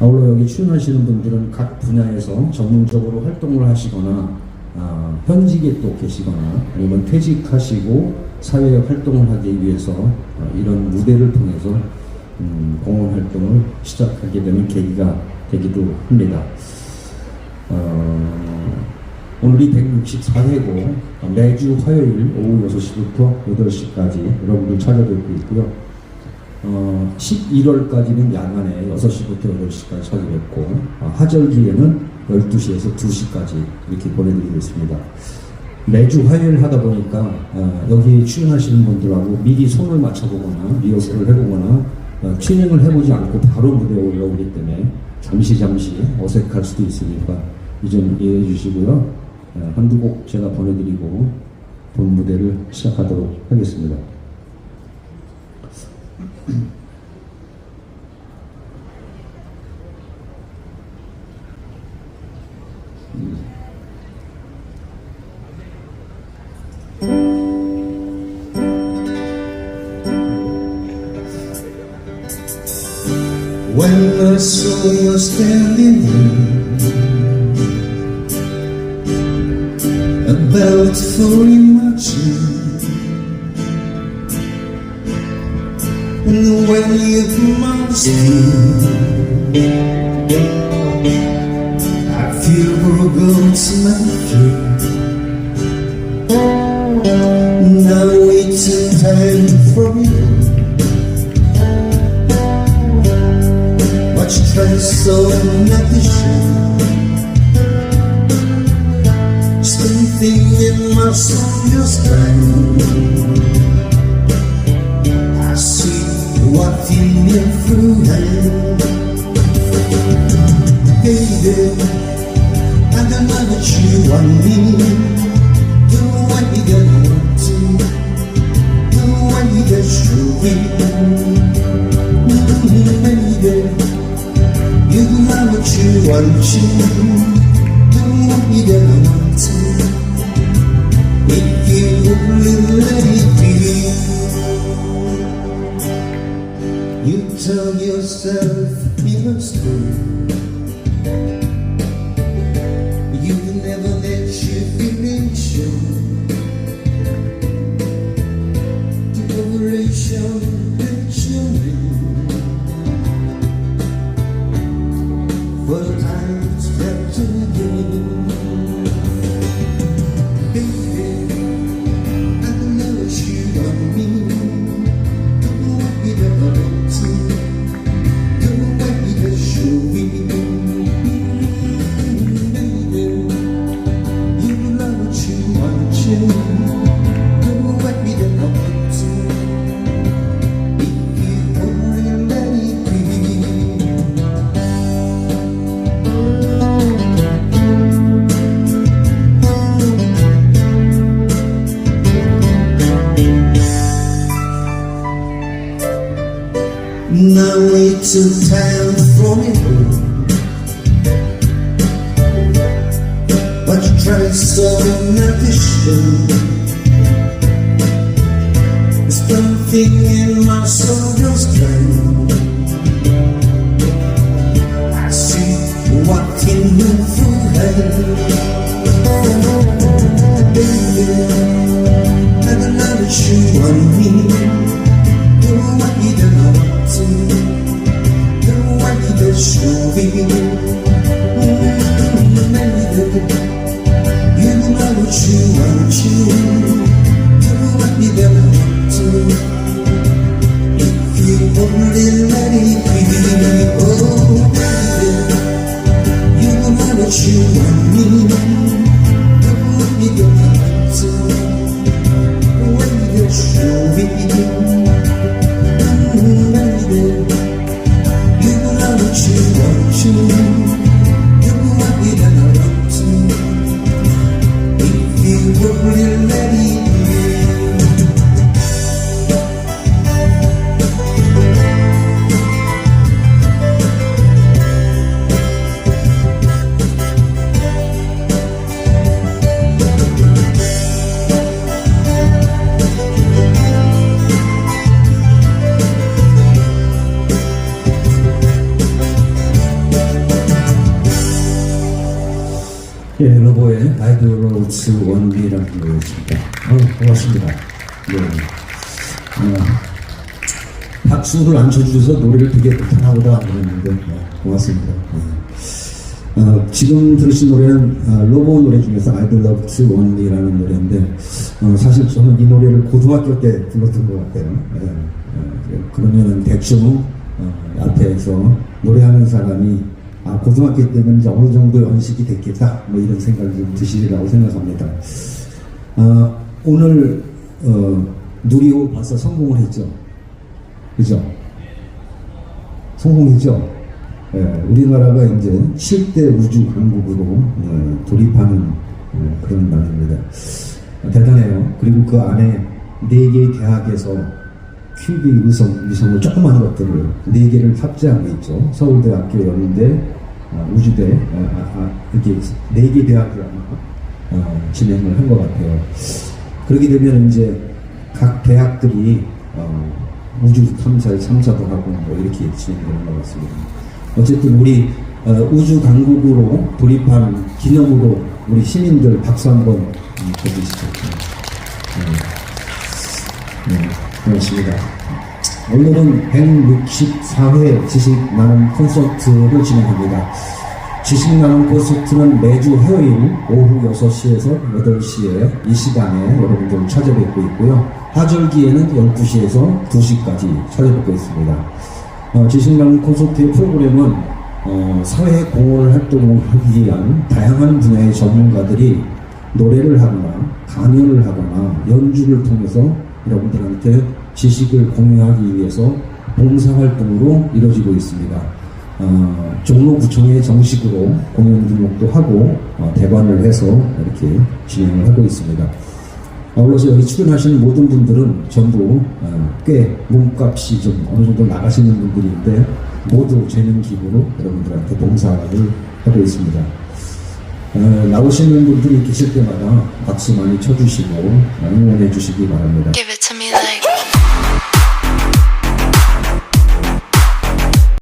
아울러 여기 출연하시는 분들은 각 분야에서 전문적으로 활동을 하시거나 아, 현직에 또 계시거나 아니면 퇴직하시고 사회 활동을 하기 위해서 어, 이런 무대를 통해서 음, 공헌 활동을 시작하게 되는 계기가 되기도 합니다. 어, 오늘이 164회고 매주 화요일 오후 6시부터 8시까지 여러분들 찾아뵙고 있고요. 어, 11월까지는 야간에 6시부터 8시까지 찾아뵙고 어, 하절기에는 12시에서 2시까지 이렇게 보내드리고 있습니다. 매주 화요일 하다 보니까 어, 여기 출연하시는 분들하고 미리 손을 맞춰보거나 리허설을 해보거나 어, 튜닝을 해보지 않고 바로 무대에 올라오기 때문에 잠시 잠시 어색할 수도 있으니까 이 점 이해해 주시고요. 어, 한두 곡 제가 보내드리고 본 무대를 시작하도록 하겠습니다. When the saw was standing here About forty marching And when you've mostly I feel broken to my feet And I wait to hide from Watch try so not to show Something in my soul just died what you through Baby, I don't know what you want me Do what you gonna want to Do what you just should be Baby you know what you want to so it's a time for me. But you try so show There's something in my soul just trying 属于你。 예, 러버의 아이돌로스 원리라는 노래였습니다. 어, 고맙습니다. 네. 어, 박수를 안 쳐주셔서 노래를 되게 못하나보다 안 그랬는데, 네, 고맙습니다. 네. 어, 지금 들으신 노래는 어, 로보 노래 중에서 아이돌 러브스 원리라는 노래인데 어, 사실 저는 이 노래를 고등학교 때 불렀던 것 같아요. 예, 어, 그러면은 대충 어, 앞에서 노래하는 사람이 아, 고등학교 때는 이제 어느 정도 연식이 됐겠다 뭐 이런 생각이 좀 드시리라고 생각합니다. 어, 오늘 어, 누리호 벌써 성공을 했죠. 그죠? 성공했죠. 예, 우리나라가 이제 7대 우주 강국으로 어, 돌입하는 어, 그런 나라입니다. 어, 대단해요. 그리고 그 안에 네 개의 대학에서 큐빅 위성, 위성을 조그마한 것들을 네 개를 탑재하고 있죠. 서울대 학교, 연대, 어, 우주대, 어, 아, 아, 이렇게 네 개 대학을 아마 어, 진행을 한 것 같아요. 그렇게 되면 이제 각 대학들이 어, 우주 탐사에 참사도 하고 뭐 이렇게 진행되는 것 같습니다. 어쨌든 우리 어, 우주 강국으로 돌입한 기념으로 우리 시민들 박수 한번 음, 쳐주시죠. 네. 네, 고맙습니다. 오늘은 164회 지식 나눔 콘서트를 진행합니다. 지식 나눔 콘서트는 매주 화요일 오후 6시에서 8시에 이 시간에 여러분들 찾아뵙고 있고요. 하절기에는 12시에서 2시까지 찾아뵙고 있습니다. 어, 지식나눔 콘서트의 프로그램은 어, 사회 공헌 활동을 하기 위한 다양한 분야의 전문가들이 노래를 하거나 강연을 하거나 연주를 통해서 여러분들한테 지식을 공유하기 위해서 봉사활동으로 이루어지고 있습니다. 어, 종로구청에 정식으로 공연 등록도 하고 어, 대관을 해서 이렇게 진행을 하고 있습니다. 아울러서 여기 출연하시는 모든 분들은 전부 어, 꽤 몸값이 좀 어느 정도 나가시는 분들인데 모두 재능 기부로 여러분들한테 봉사를 하고 있습니다. 어, 나오시는 분들이 계실 때마다 박수 많이 쳐주시고 응원해 주시기 바랍니다.